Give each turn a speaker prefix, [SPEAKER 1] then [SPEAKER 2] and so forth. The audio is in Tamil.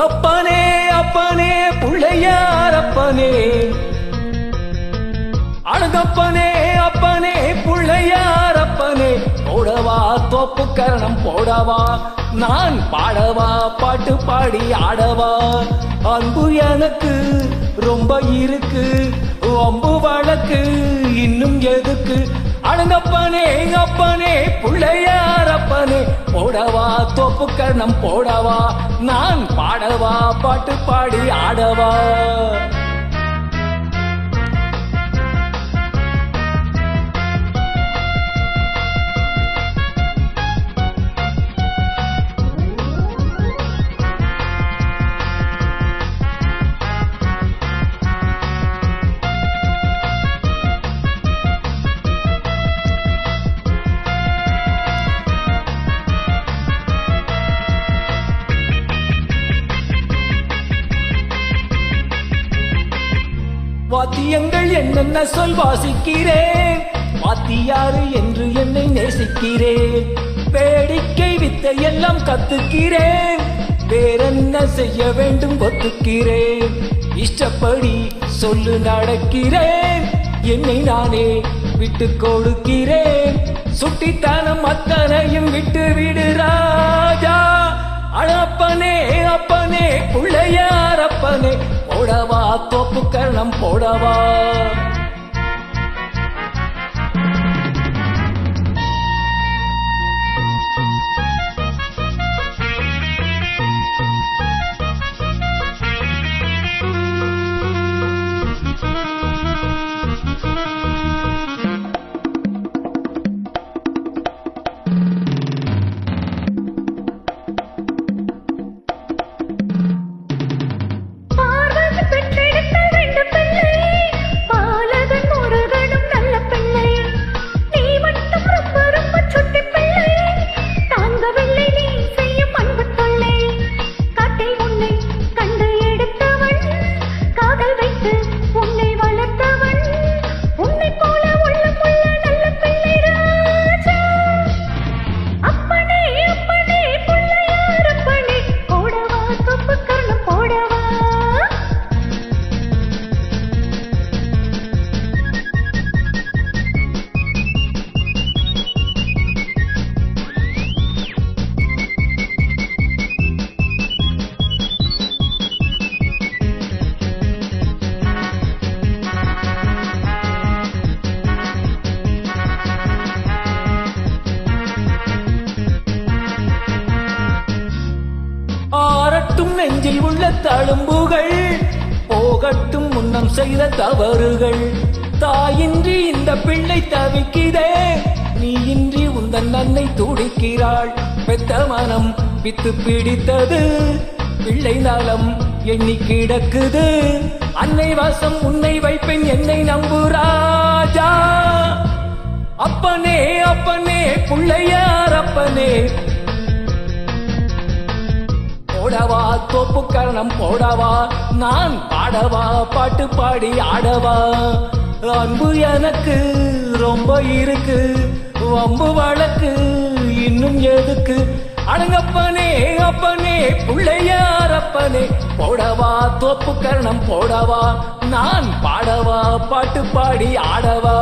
[SPEAKER 1] அப்பனே அப்பனே புள்ளையார் அப்பனே. அழகப்பனே அப்பனே புள்ளையார் அப்பனே. போடவா தோப்பு கரணம் போடவா. நான் பாடவா பாட்டு பாடி ஆடவா. அன்பு எனக்கு ரொம்ப இருக்கு அம்பு வழக்கு இன்னும் எதுக்கு? அழகப்பனே அப்பனே புள்ளையார் அப்பனே. போடவா தோப்பு போடவா நான் பாடவா பாட்டு பாடி ஆடவா. வாத்தியங்கள் என்னென்ன சொல் வாசிக்கிறேன்? வாத்தியாறு என்று என்னை நேசிக்கிறேன். வேடிக்கை வித்தை எல்லாம் கத்துக்கிறேன். வேறென்ன செய்ய வேண்டும் ஒத்துக்கிறேன். இஷ்டப்படி சொல்லு நடக்கிறேன். என்னை நானே விட்டு கொடுக்கிறேன். சுட்டித்தனம் அத்தனையும் விட்டு விடு ராஜா. அழப்பனே அப்பனே பிள்ளையார் அப்பனே. தோப்பு கரணம் போடவா? நெஞ்சில் உள்ள தழும்புகள் போகட்டும் முன்னம் செய்த தவறுகள். தாயின்றி இந்த பிள்ளை தவிக்கிறே நீ இன்றி உந்தன் அன்னை துடிக்கிறாள். பெத்த மனம் பித்து பிடித்தது பிள்ளை நலம் எண்ணி கிடக்குது. அன்னை வாசம் உன்னை வைப்பேன் என்னை நம்பு ராஜா. அப்பனே அப்பனே பிள்ளையார் தோப்பு கரணம் போடவா நான் பாடவா? பாட்டு பாடி ஆடவா? அன்பு எனக்கு ரொம்ப இருக்கு. வம்பு வழக்கு இன்னும் எதுக்கு? அடங்கப்பனே அப்பனே பிள்ளையார் அப்பனே போடவா? தோப்பு கரணம் போடவா நான் பாடவா? பாட்டு பாடி ஆடவா?